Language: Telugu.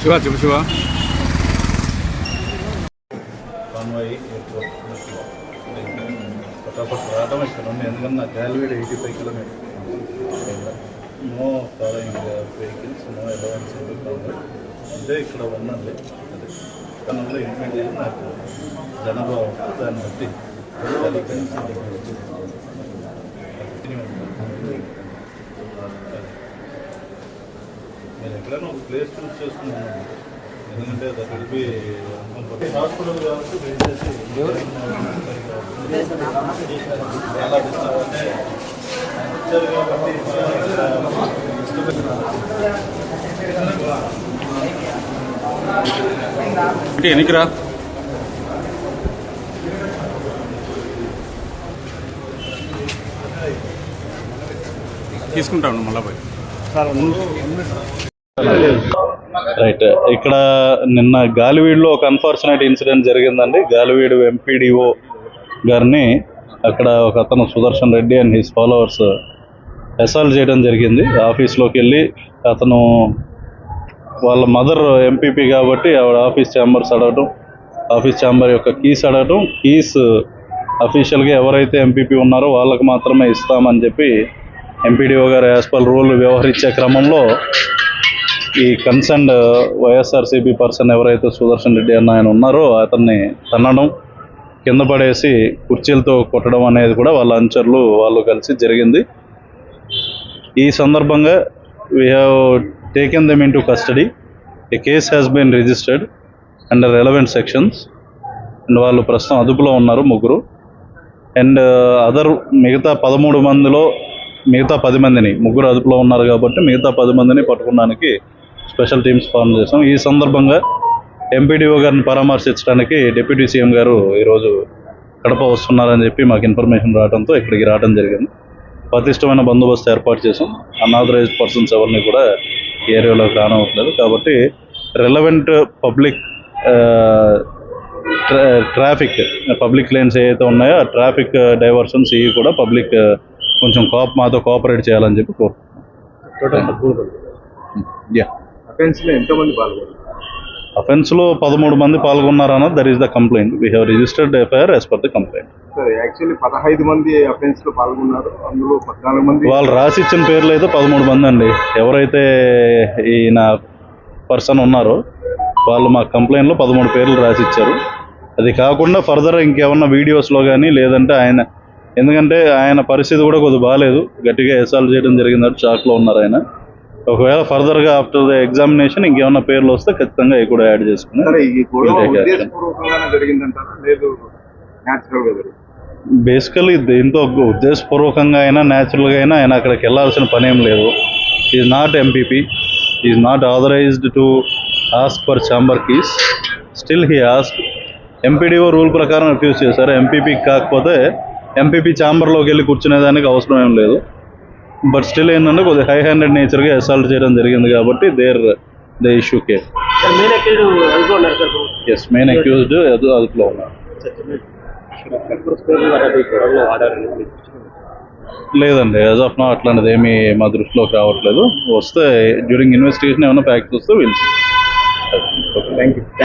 శివ చెప్పు శివ కాన్వాయ్ ఎయిర్పోర్ట్ ఫటాఫట్ రావడం ఇక్కడ ఉంది ఎందుకంటే నా గ్యాల్వేడ్ eighty five kilometres no following vehicles no allowance అంటే ఇక్కడ ఉన్నది అది తనలో ఇంప్లిమెంట్ చేసి నాకు జనాభా ఉంటుంది. దాన్ని బట్టి నేను ఎక్కడైనా ఒక ప్లేస్ చూస్ చేసుకున్నాను. ఎందుకంటే దట్ విల్ బి హాస్పిటల్ కాబట్టి చాలా డిస్టర్బ్ అంటే ఆయన వచ్చారు కాబట్టి అంటే ఎన్నికిరా? తీసుకుంటాను మళ్ళా పోయి. రైట్. ఇక్కడ నిన్న గాలివీడులో ఒక అన్ఫార్చునేట్ ఇన్సిడెంట్ జరిగిందండి. గాలివీడు ఎంపీడీఓ గారిని అక్కడ ఒక అతను Sudarshan Reddy and his followers assault చేయడం జరిగింది. ఆఫీస్లోకి వెళ్ళి అతను వాళ్ళ మదర్ ఎంపీపీ కాబట్టి ఆవిడ ఆఫీస్ ఛాంబర్స్ అడగటం ఆఫీస్ ఛాంబర్ యొక్క కీస్ అడగటం కీస్ అఫీషియల్గా ఎవరైతే ఎంపీపీ ఉన్నారో వాళ్ళకి మాత్రమే ఇస్తామని చెప్పి ఎంపీడీఓ గారు యాజ్ పర్ రూల్ వ్యవహరించే క్రమంలో ఈ కన్సర్న్డ్ వైఎస్ఆర్సీపీ పర్సన్ ఎవరైతే సుదర్శన్ రెడ్డి అన్న ఆయన ఉన్నారో అతన్ని తన్నడం కింద పడేసి కుర్చీలతో కొట్టడం అనేది కూడా వాళ్ళ అనుచరులు వాళ్ళు కలిసి జరిగింది. ఈ సందర్భంగా we have taken them into custody a case has been registered under relevant sections and వాళ్ళు ప్రస్తుతం అదుపులో ఉన్నారు ముగ్గురు. అండ్ అదర్ uh, మిగతా పదమూడు మందిలో మిగతా పది మందిని ముగ్గురు అదుపులో ఉన్నారు కాబట్టి మిగతా పది మందిని పట్టుకోవడానికి స్పెషల్ టీమ్స్ ఫామ్ చేసాం ఈ సందర్భంగా ఎంపీడీఓ గారిని పరామర్శించడానికి డిప్యూటీ సీఎం గారు ఈరోజు కడప వస్తున్నారని చెప్పి మాకు ఇన్ఫర్మేషన్ రావడంతో ఇక్కడికి రావడం జరిగింది. పటిష్టమైన బందోబస్తు ఏర్పాటు చేసాం అన్ఆథరైజ్డ్ పర్సన్స్ ఎవరిని కూడా ఏరియాలో కానవట్లేదు కాబట్టి relevant public traffic public lanes ఏవైతే ఉన్నాయో ఆ ట్రాఫిక్ డైవర్షన్స్ ఇవి కూడా పబ్లిక్ కొంచెం కోప్ మాతో కోఆపరేట్ చేయాలని చెప్పి అఫెన్స్లో అఫెన్స్లో పదమూడు మంది పాల్గొన్నారన్న there is the complaint we have registered FIR as per the complaint sir actually పదహైదు మంది అఫెన్స్లో పాల్గొన్నారు. అందులో పద్నాలుగు మంది వాళ్ళు రాసి ఇచ్చిన పేర్లు అయితే పదమూడు మంది అండి. ఎవరైతే ఈయన పర్సన్ ఉన్నారో వాళ్ళు మా కంప్లైంట్లో పదమూడు పేర్లు రాసి ఇచ్చారు అది కాకుండా ఫర్దర్ ఇంకేమన్నా వీడియోస్లో కానీ లేదంటే ఆయన ఎందుకంటే ఆయన పరిస్థితి కూడా కొద్దిగా బాగాలేదు. గట్టిగా ఎసాల్ట్ చేయడం జరిగిందంటే షాక్లో ఉన్నారు ఆయన. ఒకవేళ ఫర్దర్గా ఆఫ్టర్ ద ఎగ్జామినేషన్ ఇంకేమన్నా పేర్లు వస్తే ఖచ్చితంగా అవి కూడా యాడ్ చేసుకుని సరే ఈ గొడవ We'll take action. ఉద్దేశపూర్వకంగానే జరిగిందంటారా? లేదు న్యాచురల్గా జరిగింది. బేసికలీ దీంతో ఉద్దేశపూర్వకంగా అయినా న్యాచురల్గా అయినా ఆయన అక్కడికి వెళ్ళాల్సిన పని ఏం లేదు. Is not MPP is not authorised to ask for chamber keys still he ask MPDO rule ప్రకారం రిఫ్యూజ్ చేశారు. ఎంపీపీ కాకపోతే ఎంపీపీ ఛాంబర్లోకి వెళ్ళి కూర్చునేదానికి అవసరం ఏం లేదు. బట్ స్టిల్ ఏంటంటే కొద్దిగా హై హ్యాండెడ్ నేచర్గా అసాల్ట్ చేయడం జరిగింది కాబట్టి there the issue care yes main accused అదుపులో ఉన్నారు. లేదండి యాజ్ ఆఫ్ నో అట్లాంటిది ఏమీ మా దృష్టిలోకి రావట్లేదు. వస్తే డ్యూరింగ్ ఇన్వెస్టిగేషన్ ఏమైనా ఫ్యాక్ట్స్ వస్తే విల్ థ్యాంక్ యూ